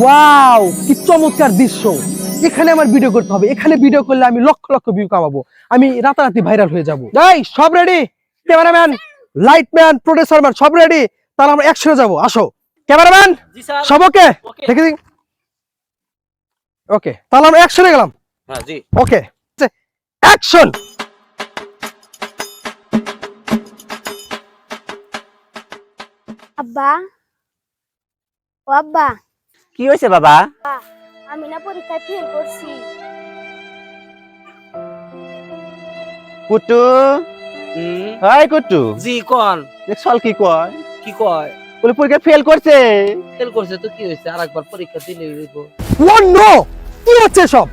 Wow কি চমৎকার দৃশ্য। এখানে আমার ভিডিও করতে হবে। এখানে ভিডিও করলে আমি লক্ষ লক্ষ ভিউ কামাবো। আমি রাতারাতি ভাইরাল হয়ে যাব। এই সব ready cameraman lightman producer man সব রেডি তাহলে আমরা একসাথে যাব। আসো। ক্যামেরাম্যান জি সব ওকে. দেখে দিন ওকে তাহলে আমরা একসাথে গেলাম। হ্যাঁ জি। ওকে অ্যাকশন আব্বা। ও আব্বা। কি হয়েছে বাবা? আমি না পরীক্ষায় ফেল করছি। কুটু হুম? হাই কুটু জি কোন। দেখছল কি কয়? কি কয়? বলে পরীক্ষা ফেল করছে। ফেল করছে তো কি হয়েছে? আরেকবার পরীক্ষা দিলে হইব ও নো কি হচ্ছে সব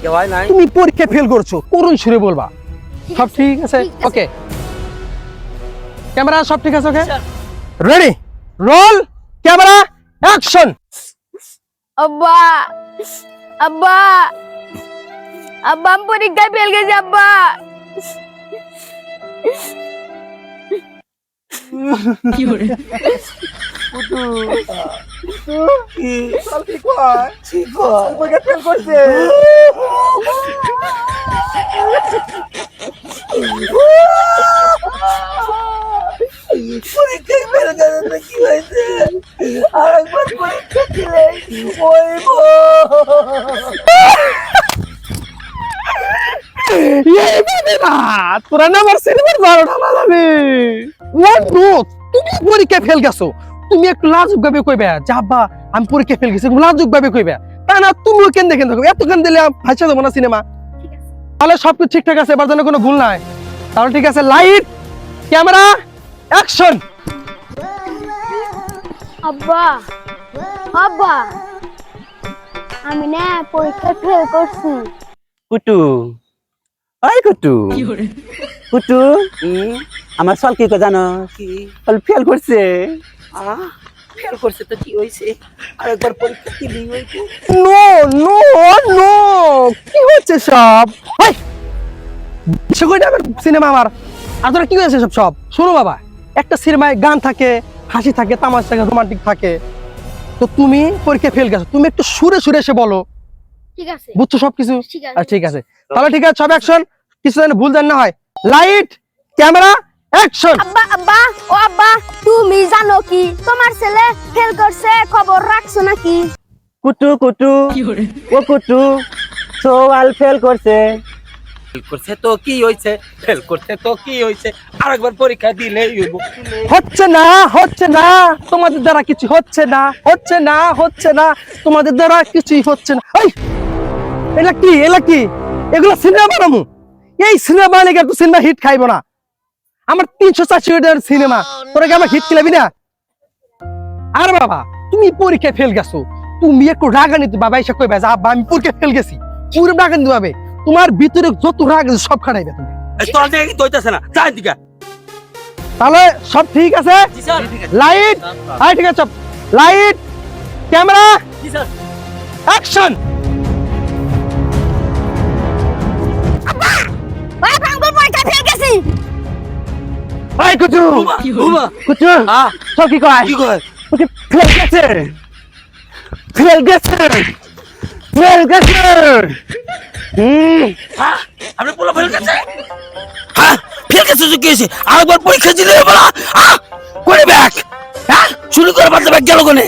কে হয় নাই? তুমি পরীক্ষা ফেল করছ। করুণ সুরে বলবা। সব ঠিক আছে? ঠিক আছে। ওকে ক্যামেরা সব ঠিক আছে okay ready roll camera action আব্বা আব্বা আব্বা আমি পরীক্ষায় ফেল গেছি আব্বা চল কি কয় ঠিক কয় পরীক্ষা ফেল করছে পরীক্ষায় ফেল করছে কি হয়েছে আরেকবার পরীক্ষা দিলে ওইব এইভাবে না ফেল গেছো তুমি একটু লাজুক ভাবে কইবে যে আব্বা আমি পরীক্ষা ফেল গেছি লাজুক ভাবে কইবে তা না তুমিও কেন দেখেন এত কেন দিলে ভাইসা দেবো না সিনেমা তাহলে সবকিছু ঠিকঠাক আছে এবার যেন কোনো ভুল নাই তাহলে ঠিক আছে লাইট ক্যামেরা অ্যাকশন আব্বা আব্বা আমি না পরীক্ষায় ফেল করছি। কুটু। ওই কুটু। কুটু আমার সল কি জানো? কি? সল ফেল করছে। আহ ফেল করছে তো কি হয়েছে আরেকবার পরীক্ষা দিলে হইব নো নো নো। কি হচ্ছে সব? হাই সেগুলো আমার সিনেমা আমার? আর তোরা কি হয়েছে সব সব? শোনো বাবা একটা সিনেমায় গান থাকে হাসি থাকে তামাশ থাকে রোমান্টিক থাকে। তো তুমি পরীক্ষা ফেল গেছো। তুমি একটু সুরে সুরে এসে বলো। ঠিক আছে। বুঝছ সবকিছু? ঠিক আর আছে ঠিক আছে। তাহলে ঠিক আছে সব অ্যাকশন কিছু যেন ভুল যেন না হয়। লাইট ক্যামেরা অ্যাকশন আব্বা আব্বা ও আব্বা তুমি জানো কি? তোমার ছেলে ফেল করছে খবর রাখছো নাকি? কুটু কুটু। ও কুটু সোয়াল ফেল করছে। করছে, তো কি হয়েছে ফেল করছে, তো কি হয়েছে আরেকবার পরীক্ষা দিলে হচ্ছে না হচ্ছে না, তোমাদের দ্বারা কিছু হচ্ছে না হচ্ছে না হচ্ছে না, তোমাদের দ্বারা কিছুই হচ্ছে না। এই কি কি? এগুলো সিনেমা বানামু? এই সিনেমা একটু সিনেমা হিট খাইবো না। আমার তিনশো চারশো সিনেমা, তোরা কি আমার হিট খেলাবি না? আর বাবা, তুমি পরীক্ষায় ফেল গেছো। তুমি একটু রাগানিত বাবা এসে কইবা যে, আব্বা, আমি পরীক্ষায় ফেল গেছি। পুরো রাগানিত ভাবে তোমার ভিতরে যত রাগ আছে সব খাটাইবে তুমি। তোর দেখে কিন্তু হইতাছে না। যাই দিকা তাহলে সব ঠিক আছে? জি স্যার। লাইট। আই ঠিক আছে। Light camera. অ্যাকশন। কুচু। কুচু সব কি কয়? কি কয়? ওকে ফেল গেছে? ফেল গেছে। ফেল গেছে হুম। হ্যাঁ? আপনি পোলা ফেল গেছে হ্যাঁ? ফেল গেছে তো কি হয়েছে আরেকবার পরীক্ষা দিলে বলা হ্যাঁ? করে ব্যাগ। হ্যাঁ? শুরু করে বাদ ব্যাগ গেল কোনে?